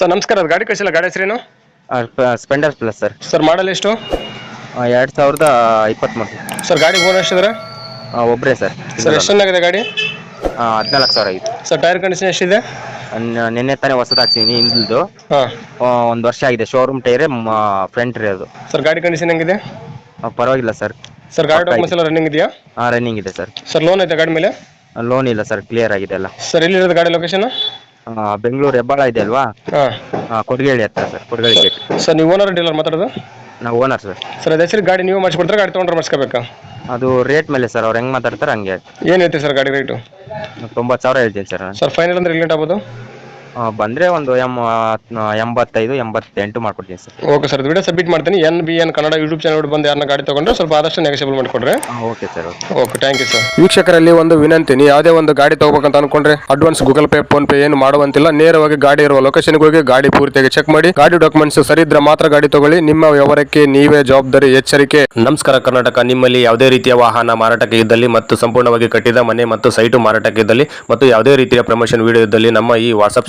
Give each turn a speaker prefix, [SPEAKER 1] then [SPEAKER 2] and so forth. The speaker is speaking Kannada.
[SPEAKER 1] ಸರ್ ನಮಸ್ಕಾರ. ಅದು ಗಾಡಿ ಕಳಿಸಿಲ್ಲ. ಗಾಡಿ ಹೆಸರೇನು?
[SPEAKER 2] Splendor plus sir.
[SPEAKER 1] Sir model ಎಷ್ಟು?
[SPEAKER 2] ಎರಡು ಸಾವಿರದ ಇಪ್ಪತ್ತ್ಮೂರು
[SPEAKER 1] ಸರ್ ಗಾಡಿ ಓನರ್ ಎಷ್ಟಿದ್ರೆ?
[SPEAKER 2] ಒಬ್ಬರೇ ಸರ್.
[SPEAKER 1] ಸರ್ ಎಷ್ಟು ಗಾಡಿ?
[SPEAKER 2] ಹದಿನಾಲ್ಕು ಸಾವಿರ ಆಗಿತ್ತು.
[SPEAKER 1] ಸರ್ ಟೈರ್ ಕಂಡೀಷನ್ ಎಷ್ಟಿದೆ?
[SPEAKER 2] ನಿನ್ನೆ ತಾನೇ ಹೊಸದಾಗ್ತೀನಿ ಹಿಂದಿಲ್ದು.
[SPEAKER 1] ಹಾಂ.
[SPEAKER 2] ಒಂದು ವರ್ಷ ಆಗಿದೆ. ಶೋರೂಮ್ ಟೈರ್ ಫ್ರಂಟ್ ರೀ ಅದು.
[SPEAKER 1] ಸರ್ ಗಾಡಿ ಕಂಡೀಷನ್ ಹೆಂಗಿದೆ?
[SPEAKER 2] ಪರವಾಗಿಲ್ಲ ಸರ್.
[SPEAKER 1] ಸರ್ ಗಾಡಿ ಡಾಕ್ಯುಮೆಂಟ್ಸ್ ಎಲ್ಲ ರನ್ನಿಂಗ್ ಇದೆಯಾ?
[SPEAKER 2] ಹಾಂ ರನ್ನಿಂಗ್ ಇದೆ ಸರ್.
[SPEAKER 1] ಸರ್ ಲೋನ್ ಐತೆ ಗಾಡಿ ಮೇಲೆ?
[SPEAKER 2] ಲೋನ್ ಇಲ್ಲ ಸರ್. ಕ್ಲಿಯರ್ ಆಗಿದೆ ಅಲ್ಲ
[SPEAKER 1] ಸರ್ ಎಲ್ಲಿರೋದು ಗಾಡಿ ಲೊಕೇಶನ್
[SPEAKER 2] ಬೆಂಗಳೂರು ಹೆಬ್ಬಾಳ ಇದೆ ಅಲ್ವಾ?
[SPEAKER 1] ಹಾ.
[SPEAKER 2] ಕೊಡಗೇಳಿ ಹತ್ರ ಸರ್ ಕೊಡಗೇಳಿ ಗೇಟ್
[SPEAKER 1] ಸರ್ ನೀವು ಓನರ್ ಡೀಲರ್ ಮಾತಾಡೋದು?
[SPEAKER 2] ನಾವು ಓನರ್ ಸರ್.
[SPEAKER 1] ಸರ್ ಅದೇ ಹೆಸರು ಗಾಡಿ ನೀವು ಮಾಡಿಸ್ಕೊಡ್ತಾರೆ ಗಾಡಿ ತೊಗೊಂಡ್ರೆ ಮಾಡಿಸ್ಕೋಬೇಕಾ?
[SPEAKER 2] ಅದು ರೇಟ್ ಮೇಲೆ ಸರ್ ಅವ್ರು ಹೆಂಗ್ ಮಾತಾಡ್ತಾರೆ ಹಂಗೆ.
[SPEAKER 1] ಏನೈತೆ ಸರ್ ಗಾಡಿ ರೇಟು
[SPEAKER 2] ತೊಂಬತ್ತು ಸಾವಿರ ಹೇಳ್ತೀನಿ ಸರ್. ನಾನು
[SPEAKER 1] ಸರ್ ಫೈನಲ್ ಅಂದ್ರೆ ಎಲ್ಲಿ ಆಗ್ಬೋದು?
[SPEAKER 2] ಆ, ಬಂದ್ರೆ ಒಂದು ಎಂ ಎಂಬತ್ತೈದು ಎಂಬತ್ತೆಂಟು ಮಾಡ್ಕೊಡ್ತೀನಿ sir.
[SPEAKER 1] Okay sir video submit ಮಾಡ್ತೀನಿ. N B N Kannada YouTube channel ಬಂದು ಯಾರನ್ನ ಗಾಡಿ ತೊಗೊಂಡ್ರೆ ಸ್ವಲ್ಪ ಆದಷ್ಟು ನೆಗೆಸೇಬಲ್ ಮಾಡಿಕೊಡ್ರಿ.
[SPEAKER 2] Okay sir okay.
[SPEAKER 1] Okay thank you sir ವೀಕ್ಷಕರಲ್ಲಿ ಒಂದು ವಿನಂತಿ ನೀವು ಯಾವುದೇ ಒಂದು ಗಾಡಿ ತಗೋಬೇಕಂತ ಅನ್ಕೊಂಡ್ರೆ advance Google Pay phone pay ಏನು ಮಾಡುವಂತಿಲ್ಲ. ನೇರವಾಗಿ ಗಾಡಿ ಇರುವ ಲೊಕೇಶನ್ ಹೋಗಿ ಗಾಡಿ ಪೂರ್ತಿಯಾಗಿ ಚೆಕ್ ಮಾಡಿ. ಗಾಡಿ ಡಾಕ್ಯುಮೆಂಟ್ಸ್ ಸರಿ ಇದ್ರೆ ಮಾತ್ರ ಗಾಡಿ ತಗೊಳ್ಳಿ. ನಿಮ್ಮ ವ್ಯವಹಾರಕ್ಕೆ ನೀವೇ ಜವಾಬ್ದಾರಿ ಎಚ್ಚರಿಕೆ.
[SPEAKER 3] ನಮಸ್ಕಾರ ಕರ್ನಾಟಕ. ನಿಮ್ಮಲ್ಲಿ ಯಾವುದೇ ರೀತಿಯ ವಾಹನ ಮಾರಾಟಕ್ಕೆ ಇದ್ದಲ್ಲಿ ಮತ್ತು ಸಂಪೂರ್ಣವಾಗಿ ಕಟ್ಟಿದ ಮನೆ ಮತ್ತು ಸೈಟು ಮಾರಾಟಕ್ಕೆ ಇದ್ದಲ್ಲಿ ಮತ್ತು ಯಾವುದೇ ರೀತಿಯ ಪ್ರಮೋಷನ್ ವಿಡಿಯೋ ಇದ್ದಲ್ಲಿ ನಮ್ಮ ಈ ವಾಟ್ಸ್ಆಪ್